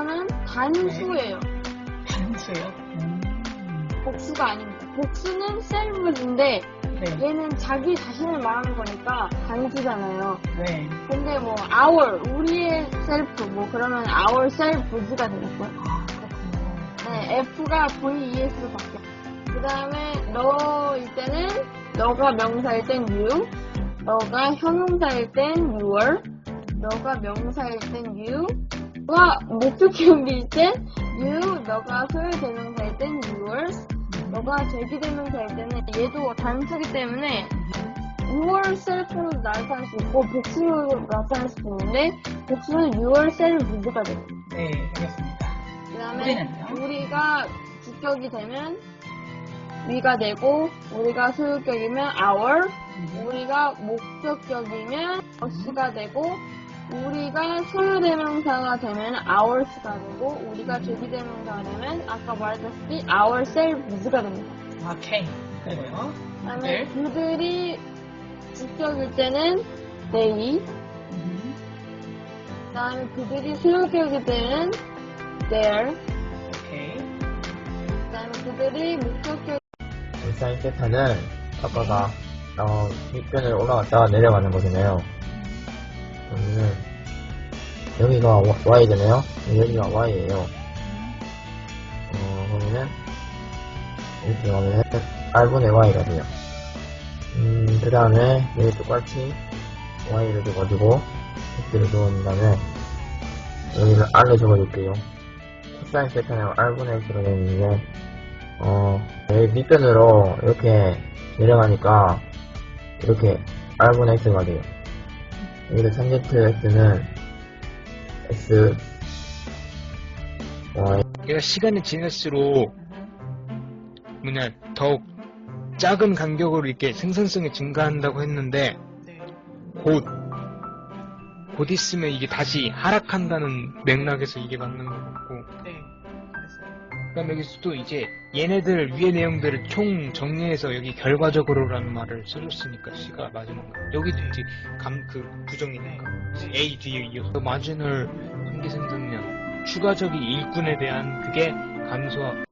이거는 단수예요. 단수요? 음. 복수가 아닙니다. 복수는 셀프인데 네. 얘는 자기 자신을 말하는 거니까 단수잖아요. 네. 근데 뭐 our 우리의 셀프 뭐 그러면 our selfs가 되겠고요. 아. 네, F가 VES로 바뀌어. 그 다음에 너일 때는 너가 명사일 땐 you, 너가 형용사일 땐 your, 너가 명사일 땐 you, 와 목적형일 땐 you, 너가 소유대명사일 땐 yours, 너가 제기대명사일 때는 얘도 단수기 때문에 yourself로 나타날 수 있고 복수로 나타날 수 있는데 복수는 yourselfs가 돼요. 네, 알겠습니다. 그 다음에 우리는요? 우리가 주격이 되면 위가 되고 우리가 소유격이면 our 우리가 목적격이면 us가 되고 우리가 소유대명사가 되면 ours가 되고 우리가 제기대명사가 되면 아까 말했다시피 ourselves가 됩니다. 오케이. 그리고요. 그다음에 네. 그들이 주격일 때는 they 음. 그다음에 그들이 소유격일 때는 their 오케이. 그다음에 그들이 목적격 일산 세타는 아까가 어, 밑변을 올라갔다가 내려가는 거잖아요. 그러면은 여기가 Y잖아요. 여기가 Y예요. 어, 그러면은 이렇게 가면은 R분의 Y가 돼요. 음, 그 다음에 여기 똑같이 Y를 줘가지고 X를 주은 다음에 여기를 R로 적어줄게요. 코사인 세타는 R분의 X가 되는데 어, 여기 밑변으로 이렇게 내려가니까 이렇게 R분의 X가 돼요. 여기서 탄젠트 X는 X, Y, 얘가 시간이 지날수록 뭐냐 더욱 작은 간격으로 이렇게 생산성이 증가한다고 했는데 네. 곧, 곧 있으면 이게 다시 하락한다는 맥락에서 이게 맞는 것 같고 네. 그랬어요. 그 다음에 여기서도 이제 얘네들 위의 내용들을 총 정리해서 여기 결과적으로라는 말을 써줬으니까 C가 거 여기도 이제 감 그 부정이니까 네. A 뒤에 이어서 마지널 한계생성량 추가적인 일꾼에 대한 그게 감소하